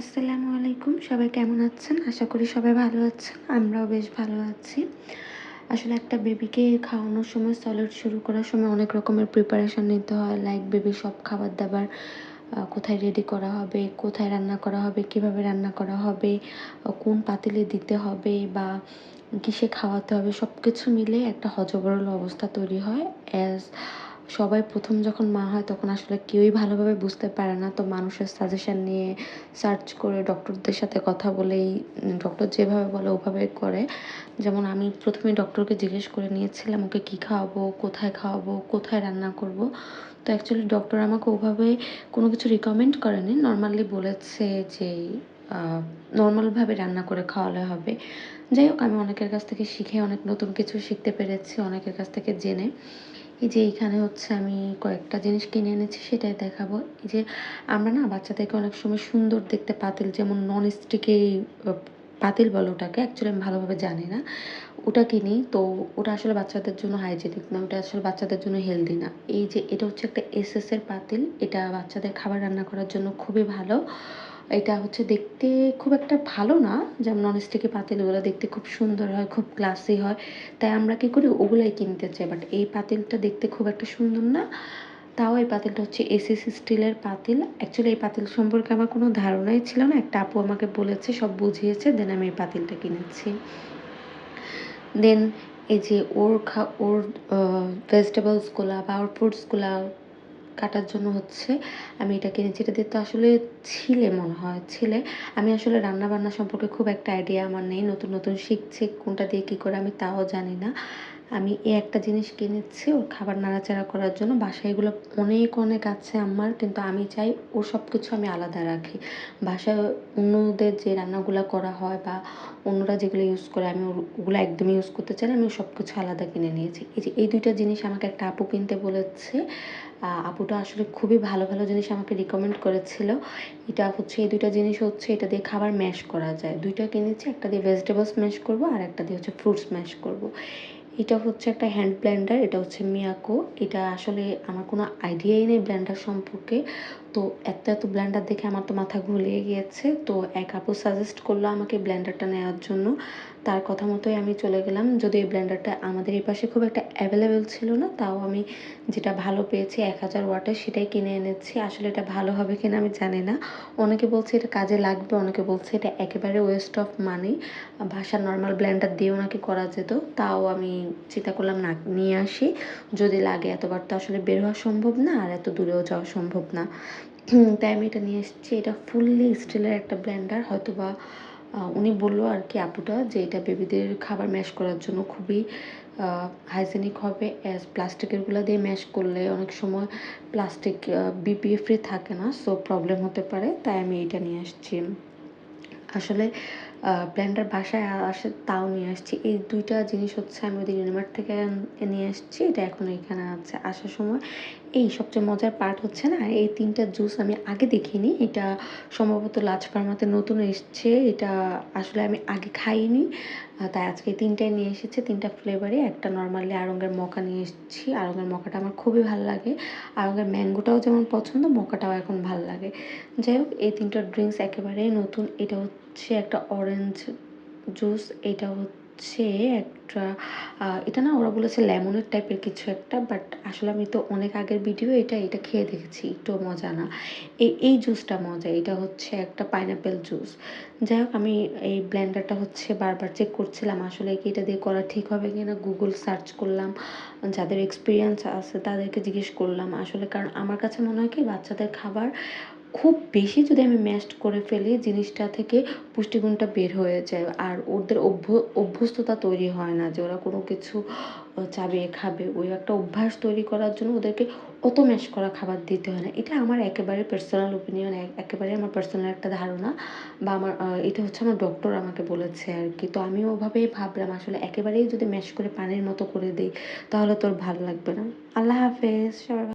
আসসালামু আলাইকুম। সবাই কেমন আছেন? আশা করি সবাই ভালো আছেন। আমরাও বেশ ভালো আছি। আসলে একটা বেবিকে খাওয়ানোর সময় সলিড শুরু করার সময় অনেক রকমের প্রিপারেশান নিতে হয়। লাইক বেবি সব খাবার দাবার কোথায় রেডি করা হবে, কোথায় রান্না করা হবে, কীভাবে রান্না করা হবে কোন পাতিলে দিতে হবে বা কিসে খাওয়াতে হবে সব কিছু মিলে একটা হজবরল অবস্থা তৈরি হয়। অ্যাজ সবাই প্রথম যখন মা হয় তখন আসলে কেউই ভালোভাবে বুঝতে পারে না। তো মানুষের সাজেশান নিয়ে সার্চ করে ডক্টরদের সাথে কথা বলেই ডক্টর যেভাবে বলে ওভাবে করে। যেমন আমি প্রথমে ডক্টরকে জিজ্ঞেস করে নিয়েছিলাম, ওকে কী খাওয়াবো? কোথায় খাওয়াবো? কোথায় রান্না করব? তো অ্যাকচুয়ালি ডক্টর আমাকে ওভাবে কোনো কিছু রিকমেন্ড করেনি। নর্মালি বলেছে যে নর্মালভাবে রান্না করে খাওয়ালে হবে। যাই হোক, আমি অনেকের কাছ থেকে শিখে, অনেক নতুন কিছু শিখতে পেরেছি, অনেকের কাছ থেকে জেনে। এই যে এইখানে হচ্ছে আমি কয়েকটা জিনিস কিনে এনেছি, সেটাই দেখাবো। এই যে আমরা না বাচ্চাদেরকে অনেক সময় সুন্দর দেখতে পাতিল, যেমন নন স্টিকে পাতিল বলো ওটাকে অ্যাকচুয়ালি আমি ভালোভাবে জানি না। ওটা কিনি, তো ওটা আসলে বাচ্চাদের জন্য হাইজেনিক না, ওটা আসলে বাচ্চাদের জন্য হেলদি না। এই যে এটা হচ্ছে একটা এসএসের পাতিল, এটা বাচ্চাদের খাবার রান্না করার জন্য খুবই ভালো। এটা হচ্ছে দেখতে খুব একটা ভালো না। যেমন ননস্টিকি পাতিলগুলো দেখতে খুব সুন্দর হয়, খুব ক্লাসি হয়। তাই আমরা কী করি? ওগুলাই কিনতে চাই। বাট এই পাতিলটা দেখতে খুব একটা সুন্দর না। তাও এই পাতিলটা হচ্ছে এসিসি স্টিলের পাতিল। অ্যাকচুয়ালি এই পাতিল সম্পর্কে আমার কোনো ধারণাই ছিল না। একটা আপু আমাকে বলেছে, সব বুঝিয়েছে। দেন আমি এই পাতিলটা কিনেছি। দেন এই যে ওর খা ওর ভেজিটেবলসগুলো বা ওর ফ্রুটসগুলো কাটার জন্য হচ্ছে আমি এটা কিনেছি। এটা দিয়ে তো আসলে ছিলে মনে হয়, ছিলে। আমি আসলে রান্না বান্না সম্পর্কে খুব একটা আইডিয়া আমার নেই, নতুন নতুন শিখছি কোনটা দিয়ে কী করে আমি তাও জানি না। আমি এই একটা জিনিস কিনেছি, ওর খাবার নাড়াচাড়া করার জন্য। বাসায় এগুলো অনেক অনেক আছে আমার, কিন্তু আমি চাই ওর সব কিছু আমি আলাদা রাখি। বাসায় অন্যদের যে রান্নাগুলো করা হয় বা অন্যরা যেগুলো ইউজ করে, আমি ওগুলো একদমই ইউজ করতে চাই না, আমি সব কিছু আলাদা কিনে নিয়েছি। এই যে, এই দুইটা জিনিস আমাকে একটা আপু কিনতে বলেছে। আপুটা আসলে খুবই ভালো ভালো জিনিস আমাকে রিকমেন্ড করেছিল। এটা হচ্ছে, এই দুইটা জিনিস হচ্ছে, এটা দিয়ে খাবার ম্যাশ করা যায়। দুইটা কিনেছি, একটা দিয়ে ভেজিটেবলস ম্যাশ করব আর একটা দিয়ে হচ্ছে ফ্রুটস ম্যাশ করব। এটা হচ্ছে একটা হ্যান্ড ব্লেন্ডার এটা হচ্ছে মিয়াকো এটা আসলে আমার কোনো আইডিয়াই নেই ব্লেন্ডার সম্পর্কে। তো এত এত ব্ল্যান্ডার দেখে আমার তো মাথা ঘুলিয়ে গিয়েছে। তো এক আপু সাজেস্ট করল আমাকে ব্ল্যান্ডারটা নেওয়ার জন্য। তার কথা মতোই আমি চলে গেলাম। যদি এই ব্ল্যান্ডারটা আমাদের এই পাশে খুব একটা অ্যাভেলেবেল ছিল না, তাও আমি যেটা ভালো পেয়েছি এক হাজার ওয়াটের সেটাই কিনে এনেছি। আসলে এটা ভালো হবে কিনা আমি জানি না। অনেকে বলছে এটা কাজে লাগবে, অনেকে বলছে এটা একেবারে ওয়েস্ট অফ মানি ভাষার নর্মাল ব্ল্যান্ডার দিয়েও নাকি করা যেত, তাও আমি চিন্তা করলাম না, নিয়ে আসি। যদি লাগে এতবার তো আসলে বের হওয়া সম্ভব না, আর এত দূরেও যাওয়া সম্ভব না। তাই আমি এটা নিয়ে এসেছি। এটা ফুললি স্টিলের একটা ব্লেন্ডার হয়তো বা উনি বলল আর কি আপুটা যে এটা বেবিদের খাবার ম্যাশ করার জন্য খুবই হাইজেনিক হবে। অ্যাজ প্লাস্টিকেরগুলো দিয়ে ম্যাশ করলে অনেক সময় প্লাস্টিক বিপিএ থাকে না সো প্রবলেম হতে পারে, তাই আমি এটা নিয়ে আসছি আসলে ব্লেন্ডার বাসায় আসে তাও নিয়ে আসছি এই দুইটা জিনিস হচ্ছে আমি ওদের ইউনিমার্ট থেকে নিয়ে আসছি এটা এখন এখানে আছে। আসার সময় এই সবচেয়ে মজার পার্ট হচ্ছে না, এই তিনটা জুস আমি আগে দেখিনি, এটা সম্ভবত লাচ ফার্মাতে নতুন এসছে, এটা আসলে আমি আগে খাইনি তাই আজকে তিনটাই নিয়ে এসেছে, তিনটা ফ্লেভারে একটা নর্মালি আরঙ্গের মকা নিয়ে এসেছি, আরঙ্গের মকাটা আমার খুবই ভালো লাগে, আরঙ্গের ম্যাঙ্গোটাও যেমন পছন্দ, মকাটাও এখন ভালো লাগে। যাই হোক, এই তিনটা ড্রিঙ্কস একেবারেই নতুন, এটা হচ্ছে একটা অরেঞ্জ জুস এটা হচ্ছে হচ্ছে একটা এটা না ওরা বলেছে লেমনের টাইপের কিছু একটা বাট আসলে আমি তো অনেক আগের ভিডিও এটা এটা খেয়ে দেখেছি, একটু মজা না। এই এই জুসটা মজা, এটা হচ্ছে একটা পাইনাপেল জুস যাই হোক, আমি এই ব্লেন্ডারটা হচ্ছে বারবার চেক করছিলাম, আসলে কি এটা দিয়ে করা ঠিক হবে কি না গুগল সার্চ করলাম, যাদের এক্সপিরিয়েন্স আছে তাদেরকে জিজ্ঞেস করলাম, আসলে কারণ আমার কাছে মনে হয় কি বাচ্চাদের খাবার খুব বেশি যদি আমি ম্যাশড করে ফেলি, জিনিসটা থেকে পুষ্টিগুণটা বের হয়ে যায়। আর ওদের অভ্য, অভ্যস্ততা তৈরি হয় না যে ওরা কোনো কিছু চাবিয়ে খাবে। ওই একটা অভ্যাস তৈরি করার জন্য ওদেরকে অত ম্যাশ করা খাবার দিতে হয় না। এটা আমার একেবারে পার্সোনাল ওপিনিয়ন একেবারে আমার পার্সোনাল একটা ধারণা বা আমার এটা হচ্ছে আমার ডক্টর আমাকে বলেছে আর কি। তো আমি ওভাবেই ভাবলাম, আসলে একেবারেই যদি ম্যাশ করে পানির মতো করে দিই, তাহলে তোর ভালো লাগবে না। আল্লাহ হাফেজ, সবাই